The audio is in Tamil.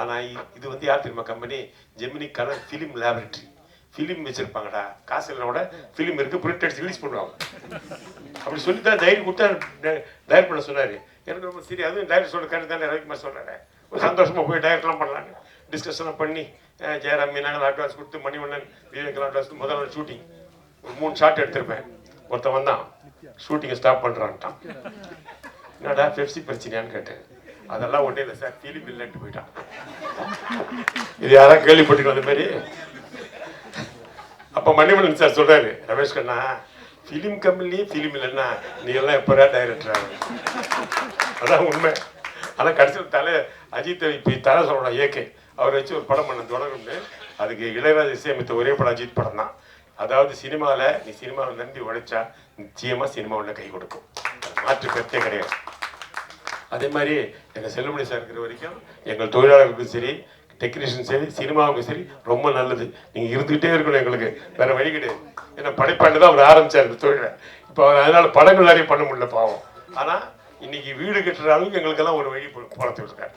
ஆனால் இது வந்து யார் தெரியுமா company Gemini colour film laboratory film வச்சிருப்பாங்கடா. காசு இல்லைனா கூட ஃபிலிம் இருக்கு பிரிண்ட் அடிச்சு ரிலீஸ் பண்ணுவாங்க. அப்படி சொல்லி தான் தைரியம் கொடுத்தா டைரக்ட் பண்ண சொன்னார். எனக்கு ரொம்ப சரி அதுவும் டைரக்ட் சொல்ல கண்டு தானே ரவிக்குமார் சொன்னார் ஒரு சந்தோஷமாக போய் டைரக்ட்லாம் பண்ணலான்னு. டிஸ்கஷன்லாம் பண்ணி ஜெயராம் மீனாங்க அட்வான்ஸ் கொடுத்து மணிவண்ணன் விவேக்கெல்லாம் அட்வான்ஸ் முதல் நாள் ஷூட்டிங் ஒரு மூணு ஷாட் எடுத்திருப்பேன். ஒருத்தன் வந்தான். ஷூட்டிங்கை ஸ்டாப் பண்ணுறான்ட்டான் என்னடா பெப்சி பிரச்சனையான்னு கேட்டேன். அதெல்லாம் ஒன்றே இல்லை சார். ஃபிலிம் இல்லைன்ட்டு போயிட்டான். இது யாராவது கேள்விப்பட்டிருக்கோம் அந்த மாதிரி. அப்போ மணிமணன் சார் சொல்றாரு ரமேஷ் கண்ணா ஃபிலிம் கம்பெனிலேயே ஃபிலிம் இல்லைன்னா நீ எல்லாம் எப்படா டைரக்டர் அதான் உண்மை. ஆனால் கடைசியில் தலை அஜித் இப்போ தலை சொல்லணும் ஏகே. அவரை வச்சு ஒரு படம் பண்ண தொடங்கும்னு. அதுக்கு இளையராஜா இசையமைத்த ஒரே படம் அஜித் படம் தான். அதாவது சினிமாவில் நீ சினிமாவை நம்பி உழைச்சா நிச்சயமாக சினிமா உன்னை கை கொடுக்கும். மாற்று கருத்தே கிடையாது. அதே மாதிரி எங்கள் செல்லுமணி சார் இருக்கிற வரைக்கும் எங்கள் தொழிலாளர்களுக்கும் சரி டெக்னீஷியன் சரி சினிமாவுக்கும் சரி ரொம்ப நல்லது. நீங்கள் இருந்துக்கிட்டே இருக்கணும் எங்களுக்கு. வேற வழி கிடையாது. ஏன்னா படைப்பாண்டு தான் அவர் ஆரம்பித்தார் இந்த தொழிலை. இப்போ அவர் அதனால் படங்கள் நிறைய பண்ண முடியல பாவம். ஆனால் இன்னைக்கு வீடு கட்டுற அளவுக்கு எங்களுக்கெல்லாம் ஒரு வழி போலத்து விட்டுருக்காரு